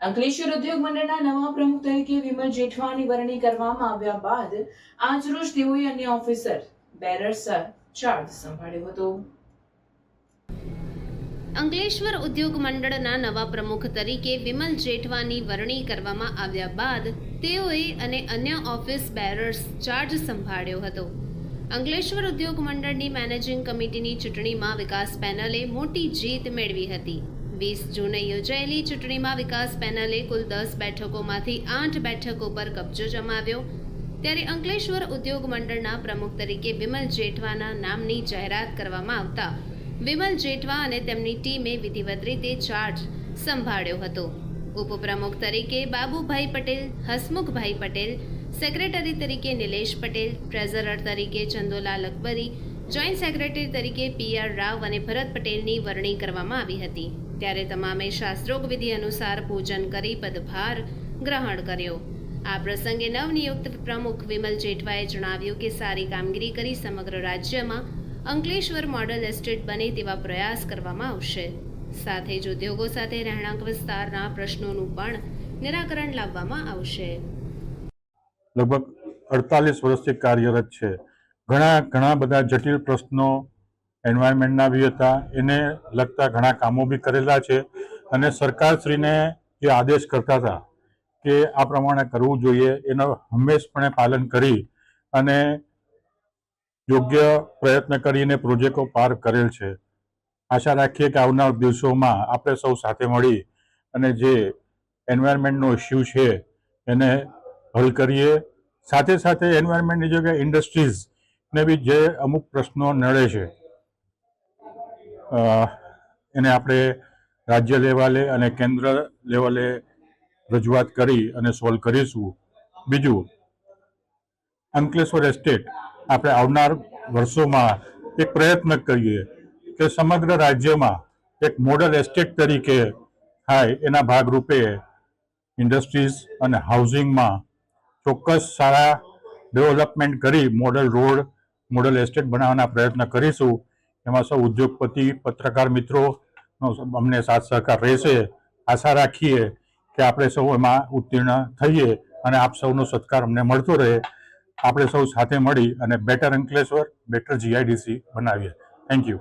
અંકલેશ્વર ઉદ્યોગ મંડળના નવા પ્રમુખ તરીકે વિમલ જેઠવાની વરણી કરવામાં આવ્યા બાદ આજરોજ તેઓએ અન્ય ઓફિસર બેરર્સ ચાર્જ સંભાળ્યો હતો. અંકલેશ્વર ઉદ્યોગ મંડળના નવા પ્રમુખ તરીકે વિમલ જેઠવાની વરણી કરવામાં આવ્યા બાદ તેઓએ અને અન્ય ઓફિસ બેરર્સ ચાર્જ સંભાળ્યો હતો. અંકલેશ્વર ઉદ્યોગ મંડળની મેનેજિંગ કમિટીની ચૂંટણીમાં વિકાસ પેનલે મોટી જીત મેળવી હતી. વીસ જૂને યોજાયેલી ચૂંટણીમાં વિકાસ પેનલે કુલ દસ બેઠકોમાંથી આઠ બેઠકો પર કબજો જમાવ્યો. ત્યારે અંકલેશ્વર ઉદ્યોગ મંડળના પ્રમુખ તરીકે વિમલ જેઠવાના નામની જાહેરાત કરવામાં આવતા વિમલ જેઠવા અને તેમની ટીમે વિધિવત રીતે ચાર્જ સંભાળ્યો હતો. ઉપપ્રમુખ તરીકે બાબુભાઈ પટેલ, હસમુખભાઈ પટેલ સેક્રેટરી તરીકે નિલેશ પટેલ ટ્રેઝરર તરીકે ચંદોલાલ અકબરી જોઈન્ટ સેક્રેટરી તરીકે પી આર રાવ અને ભરત પટેલની વરણી કરવામાં આવી હતી. ત્યારે તમામે શાસ્ત્રોક વિધિ અનુસાર પૂજન કરી પદભાર ગ્રહણ કર્યો. આ પ્રસંગે નવનિયુક્ત પ્રમુખ વિમલ જેઠવાએ જણાવ્યું કે સારી કામગીરી કરી સમગ્ર રાજ્યમાં અંકલેશ્વર મોડલ એસ્ટેટ બને તેવા પ્રયાસ કરવામાં આવશે. સાથે જ ઉદ્યોગો સાથે રહેણાંક વિસ્તારના પ્રશ્નોનું પણ નિરાકરણ લાવવામાં આવશે. લગભગ અડતાલીસ વર્ષથી કાર્યરત છે. ઘણા ઘણા બધા જટિલ પ્રશ્નો એન્વાયરમેન્ટના બી હતા. એને લગતા ઘણા કામો બી કરેલા છે. અને સરકારશ્રીને જે આદેશ કરતા હતા કે આ પ્રમાણે કરવું જોઈએ, એનો હંમેશપણે પાલન કરી અને યોગ્ય પ્રયત્ન કરીને પ્રોજેક્ટો પાર કરેલ છે. આશા રાખીએ કે આવનાર દિવસોમાં આપણે સૌ સાથે મળી અને જે એન્વાયરમેન્ટનો ઇસ્યુ છે એને હલ કરીએ. સાથે સાથે એન્વાયરમેન્ટની જગ્યાએ ઇન્ડસ્ટ્રીઝને બી જે અમુક પ્રશ્નો નડે છે એને આપણે રાજ્ય લેવલે અને કેન્દ્ર લેવલે રજૂઆત કરી અને સોલ્વ કરીશું. બીજું, અંકલેશ્વર એસ્ટેટ આપણે આવનાર વર્ષોમાં એક પ્રયત્ન કરીએ કે સમગ્ર રાજ્યમાં એક મોડલ એસ્ટેટ તરીકે થાય એના ભાગરૂપે ઇન્ડસ્ટ્રીઝ અને હાઉસિંગમાં ચોક્કસ સારા ડેવલપમેન્ટ કરી મોડલ રોડ મોડલ એસ્ટેટ બનાવવાના પ્રયત્ન કરીશું. એમાં સૌ ઉદ્યોગપતિ, પત્રકાર મિત્રોનો અમને સાથ સહકાર રહેશે. આશા રાખીએ કે આપણે સૌ એમાં ઉત્તીર્ણ થઈએ અને આપ સૌનો સત્કાર અમને મળતો રહે. આપણે સૌ સાથે મળી અને બેટર અંકલેશ્વર બેટર જીઆઈડીસી બનાવીએ. Thank you